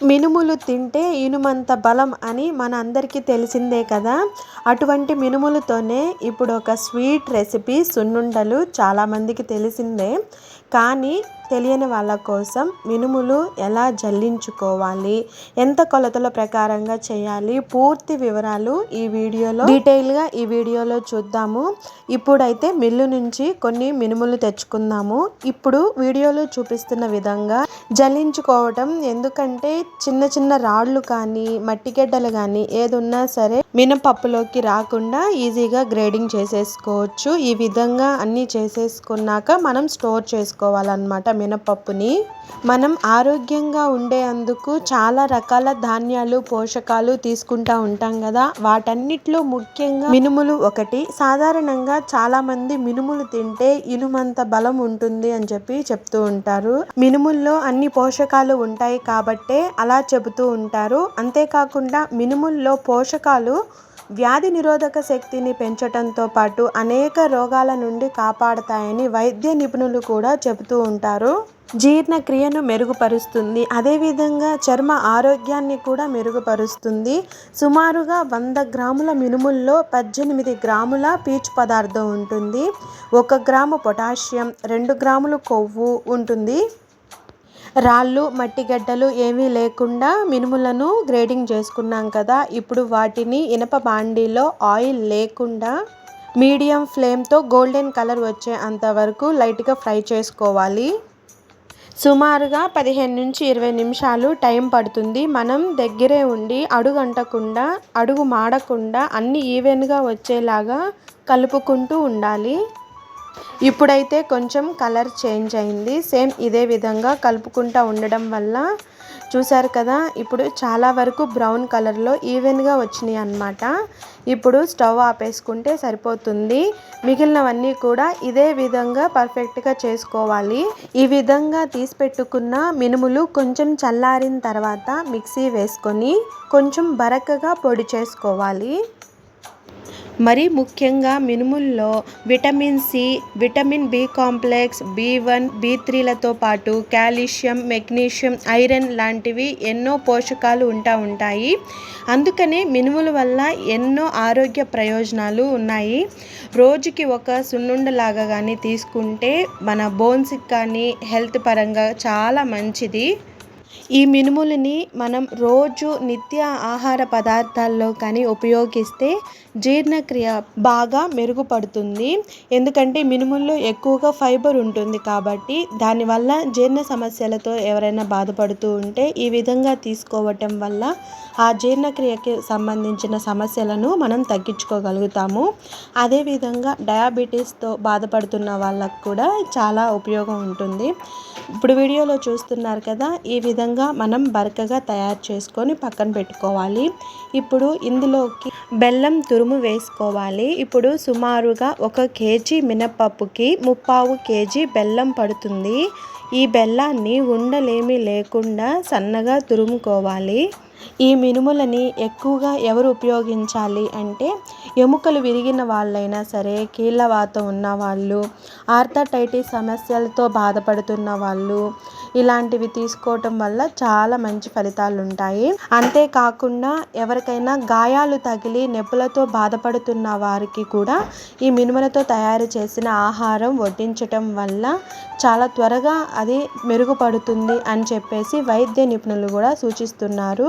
మినుములు తింటే ఇనుమంత బలం అని మన అందరికీ తెలిసిందే కదా. అటువంటి మినుములతోనే ఇప్పుడు ఒక స్వీట్ రెసిపీ సున్నుండలు చాలామందికి తెలిసిందే. కానీ తెలియని వాళ్ళ కోసం మినుములు ఎలా జల్లించుకోవాలి? ఎంత కొలతల ప్రకారంగా చేయాలి? పూర్తి వివరాలు ఈ వీడియోలో డీటెయిల్గా ఈ వీడియోలో చూద్దాము. ఇప్పుడైతే మిల్లు నుంచి కొన్ని మినుములు తెచ్చుకుందాము. ఇప్పుడు వీడియోలో చూపిస్తున్న విధంగా జల్లించుకోవటం ఎందుకంటే చిన్న చిన్న రాళ్ళు కానీ మట్టిగడ్డలు కానీ ఏదున్నా సరే మినపప్పులోకి రాకుండా ఈజీగా గ్రేడింగ్ చేసేసుకోవచ్చు. ఈ విధంగా అన్నీ చేసేసుకున్నాక మనం స్టోర్ చేసుకోవాలన్నమాట మినపప్పుని మనం ఆరోగ్యంగా ఉండేందుకు చాలా రకాల ధాన్యాలు పోషకాలు తీసుకుంటా ఉంటాం కదా. వాటన్నిటిలో ముఖ్యంగా మినుములు ఒకటి. సాధారణంగా చాలా మంది మినుములు తింటే ఇనుమంత బలం ఉంటుంది అని చెప్పి చెప్తూ ఉంటారు. మినుముల్లో అన్ని పోషకాలు ఉంటాయి కాబట్టే అలా చెబుతూ ఉంటారు. అంతేకాకుండా మినుముల్లో పోషకాలు వ్యాధి నిరోధక శక్తిని పెంచటంతో పాటు అనేక రోగాల నుండి కాపాడతాయని వైద్య నిపుణులు కూడా చెబుతూ ఉంటారు. జీర్ణక్రియను మెరుగుపరుస్తుంది. అదేవిధంగా చర్మ ఆరోగ్యాన్ని కూడా మెరుగుపరుస్తుంది. సుమారుగా వంద గ్రాముల మినుముల్లో పద్దెనిమిది గ్రాముల పీచు పదార్థం ఉంటుంది. ఒక గ్రాము పొటాషియం రెండు గ్రాములు కొవ్వు ఉంటుంది. రాళ్ళు మట్టి గడ్డలు ఏమీ లేకుండా మినుములను గ్రేడింగ్ చేసుకున్నాం కదా. ఇప్పుడు వాటిని ఇనప బాండీలో ఆయిల్ లేకుండా మీడియం ఫ్లేమ్తో గోల్డెన్ కలర్ వచ్చే అంతవరకు లైట్గా ఫ్రై చేసుకోవాలి. సుమారుగా పదిహేను నుంచి ఇరవై నిమిషాలు టైం పడుతుంది. మనం దగ్గరే ఉండి అడుగు అంటకుండా అడుగు మాడకుండా అన్ని ఈవెన్గా వచ్చేలాగా కలుపుకుంటూ ఉండాలి. ఇప్పుడైతే కొంచెం కలర్ చేంజ్ అయింది. సేమ్ ఇదే విధంగా కలుపుకుంటూ ఉండడం వల్ల చూసారు కదా ఇప్పుడు చాలా వరకు బ్రౌన్ కలర్లో ఈవెన్గా వచ్చినాయి అన్నమాట. ఇప్పుడు స్టవ్ ఆపేసుకుంటే సరిపోతుంది. మిగిలినవన్నీ కూడా ఇదే విధంగా పర్ఫెక్ట్గా చేసుకోవాలి. ఈ విధంగా తీసి పెట్టుకున్న మినుములు కొంచెం చల్లారిన తర్వాత మిక్సీ వేసుకొని కొంచెం బరకగా పొడి చేసుకోవాలి. మరి ముఖ్యంగా మినుముల్లో vitamin C vitamin B complex B one B త్రీలతో పాటు కాల్షియం మెగ్నీషియం ఐరన్ లాంటివి ఎన్నో పోషకాలు ఉంటా ఉంటాయి. అందుకనే మినుముల వల్ల ఎన్నో ఆరోగ్య ప్రయోజనాలు ఉన్నాయి. రోజుకి ఒక సున్నుండలాగా కానీ తీసుకుంటే మన బోన్స్కి కానీ హెల్త్ పరంగా చాలా మంచిది. ఈ మినుములని మనం రోజు నిత్య ఆహార పదార్థాల్లో కానీ ఉపయోగిస్తే జీర్ణక్రియ బాగా మెరుగుపడుతుంది. ఎందుకంటే మినుముల్లో ఎక్కువగా ఫైబర్ ఉంటుంది కాబట్టి దానివల్ల జీర్ణ సమస్యలతో ఎవరైనా బాధపడుతూ ఉంటే ఈ విధంగా తీసుకోవటం వల్ల ఆ జీర్ణక్రియకి సంబంధించిన సమస్యలను మనం తగ్గించుకోగలుగుతాము. అదేవిధంగా డయాబెటీస్తో బాధపడుతున్న వాళ్ళకు కూడా చాలా ఉపయోగం ఉంటుంది. ఇప్పుడు వీడియోలో చూస్తున్నారు కదా ఈ విధంగా విధంగా మనం బరకగా తయారు చేసుకొని పక్కన పెట్టుకోవాలి. ఇప్పుడు ఇందులోకి బెల్లం తురుము వేసుకోవాలి. ఇప్పుడు సుమారుగా ఒక కేజీ మినపప్పుకి ముప్పావు కేజీ బెల్లం పడుతుంది. ఈ బెల్లాన్ని ఉండలేమి లేకుండా సన్నగా తురుముకోవాలి. ఈ మినుములని ఎక్కువగా ఎవరు ఉపయోగించాలి అంటే ఎముకలు విరిగిన వాళ్ళైనా సరే కీళ్ళవాతం ఉన్న వాళ్ళు ఆర్థరైటిస్ సమస్యలతో బాధపడుతున్న వాళ్ళు ఇలాంటివి తీసుకోవటం వల్ల చాలా మంచి ఫలితాలు ఉంటాయి అంతేకాకుండా ఎవరికైనా గాయాలు తగిలి నొప్పులతో బాధపడుతున్న వారికి కూడా ఈ మినుములతో తయారు చేసిన ఆహారం వడ్డించటం వల్ల చాలా త్వరగా అది మెరుగుపడుతుంది అని చెప్పేసి వైద్య నిపుణులు కూడా సూచిస్తున్నారు.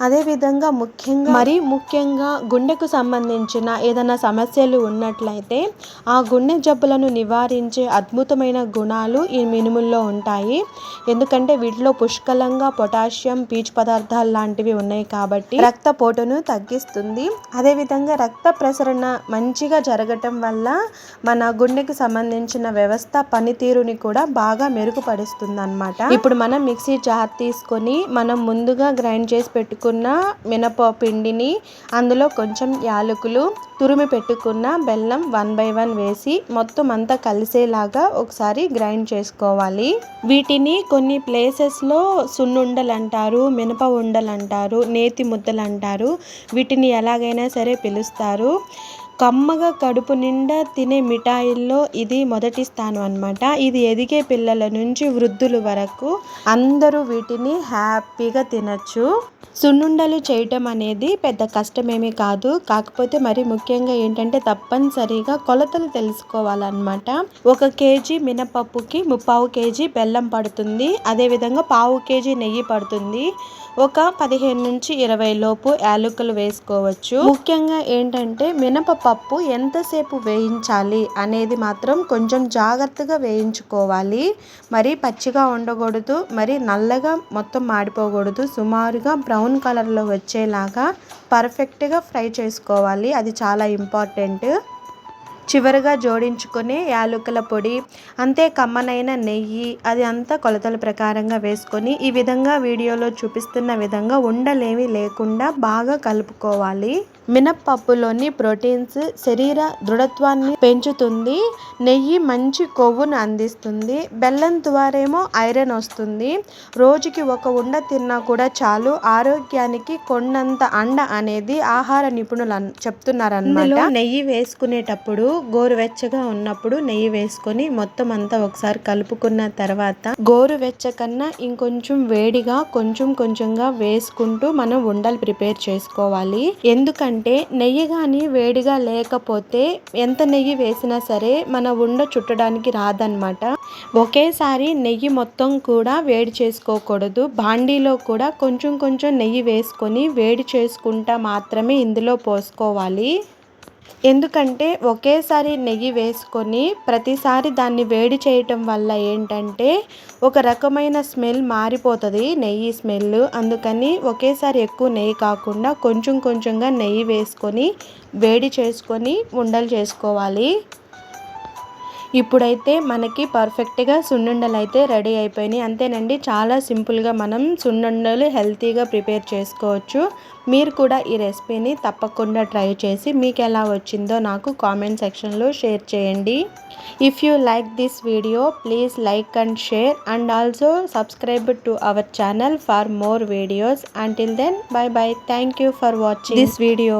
అదేవిధంగా ముఖ్యంగా మరి ముఖ్యంగా గుండెకు సంబంధించిన ఏదైనా సమస్యలు ఉన్నట్లయితే ఆ గుండె జబ్బులను నివారించే అద్భుతమైన గుణాలు ఈ మినుముల్లో ఉంటాయి. ఎందుకంటే వీటిలో పుష్కలంగా పొటాషియం పీచు పదార్థాలు లాంటివి ఉన్నాయి కాబట్టి రక్తపోటును తగ్గిస్తుంది. అదేవిధంగా రక్త ప్రసరణ మంచిగా జరగటం వల్ల మన గుండెకు సంబంధించిన వ్యవస్థ పనితీరుని కూడా బాగా మెరుగుపరుస్తుంది అనమాట ఇప్పుడు మనం మిక్సీ జార్ తీసుకొని మనం ముందుగా గ్రైండ్ చేసి పెట్టుకుని పెట్టుకున్న మినప పిండిని అందులో కొంచెం యాలకులు తురిమి పెట్టుకున్న బెల్లం వన్ బై వన్ వేసి మొత్తం అంతా కలిసేలాగా ఒకసారి గ్రైండ్ చేసుకోవాలి. వీటిని కొన్ని ప్లేసెస్లో సున్నుండలు అంటారు మినప ఉండలు అంటారు నేతి ముద్దలు అంటారు వీటిని ఎలాగైనా సరే పిలుస్తారు. కమ్మగా కడుపు నిండా తినే మిఠాయిల్లో ఇది మొదటి స్థానం అనమాట ఇది ఎదిగే పిల్లల నుంచి వృద్ధుల వరకు అందరూ వీటిని హ్యాపీగా తినచ్చు. సున్నుండలు చేయటం అనేది పెద్ద కష్టమేమీ కాదు. కాకపోతే మరి ముఖ్యంగా ఏంటంటే తప్పనిసరిగా కొలతలు తెలుసుకోవాలన్నమాట. ఒక కేజీ మినపప్పుకి ముప్పావు కేజీ బెల్లం పడుతుంది. అదేవిధంగా పావు కేజీ నెయ్యి పడుతుంది. ఒక పదిహేను నుంచి ఇరవై లోపు యాలకులు వేసుకోవచ్చు. ముఖ్యంగా ఏంటంటే మినపప్పు ఎంతసేపు వేయించాలి అనేది మాత్రం కొంచెం జాగ్రత్తగా వేయించుకోవాలి. మరి పచ్చిగా ఉండకూడదు మరి నల్లగా మొత్తం మాడిపోకూడదు. సుమారుగా బ్రౌన్ కలర్లో వచ్చేలాగా పర్ఫెక్ట్గా ఫ్రై చేసుకోవాలి. అది చాలా ఇంపార్టెంట్. చివరిగా జోడించుకొని యాలకుల పొడి అంతే కమ్మనైన నెయ్యి అది అంతా కొలతల ప్రకారంగా వేసుకొని ఈ విధంగా వీడియోలో చూపిస్తున్న విధంగా ఉండలేమి లేకుండా బాగా కలుపుకోవాలి. మినప్పప్పులోని ప్రోటీన్స్ శరీర దృఢత్వాన్ని పెంచుతుంది నెయ్యి మంచి కొవ్వును అందిస్తుంది బెల్లం ద్వారేమో ఐరన్ వస్తుంది. రోజుకి ఒక ఉండ తిన్నా కూడా చాలు. ఆరోగ్యానికి కొండంత అండ అనేది ఆహార నిపుణులు చెప్తున్నారన్నమాట. నెయ్యి వేసుకునేటప్పుడు గోరువెచ్చగా ఉన్నప్పుడు నెయ్యి వేసుకొని మొత్తం అంతా ఒకసారి కలుపుకున్న తర్వాత గోరువెచ్చ కన్నా ఇంకొంచెం వేడిగా కొంచెం కొంచెంగా వేసుకుంటూ మనం ఉండలు ప్రిపేర్ చేసుకోవాలి. ఎందుకంటే నెయ్యి కానీ వేడిగా లేకపోతే ఎంత నెయ్యి వేసినా సరే మన ఉండ చుట్టడానికి రాదనమాట ఒకేసారి నెయ్యి మొత్తం కూడా వేడి చేసుకోకూడదు. బాండీలో కూడా కొంచెం కొంచెం నెయ్యి వేసుకొని వేడి చేసుకుంటా మాత్రమే ఇందులో పోసుకోవాలి. ఎందుకంటే ఒకేసారి నెయ్యి వేసుకొని ప్రతిసారి దాన్ని వేడి చేయటం వల్ల ఏంటంటే ఒక రకమైన స్మెల్ మారిపోతుంది నెయ్యి స్మెల్. అందుకని ఒకేసారి ఎక్కువ నెయ్యి కాకుండా కొంచెం కొంచెంగా నెయ్యి వేసుకొని వేడి చేసుకొని ఉండలు చేసుకోవాలి. ఇప్పుడైతే మనకి పర్ఫెక్ట్గా సున్నుండలు అయితే రెడీ అయిపోయినాయి. అంతేనండి చాలా సింపుల్గా మనం సున్నుండలు హెల్తీగా ప్రిపేర్ చేసుకోవచ్చు. మీరు కూడా ఈ రెసిపీని తప్పకుండా ట్రై చేసి మీకు ఎలా వచ్చిందో నాకు కామెంట్ సెక్షన్లో షేర్ చేయండి. If you like this video please like and share and also subscribe to our channel for more videos until then bye bye thank you for watching this video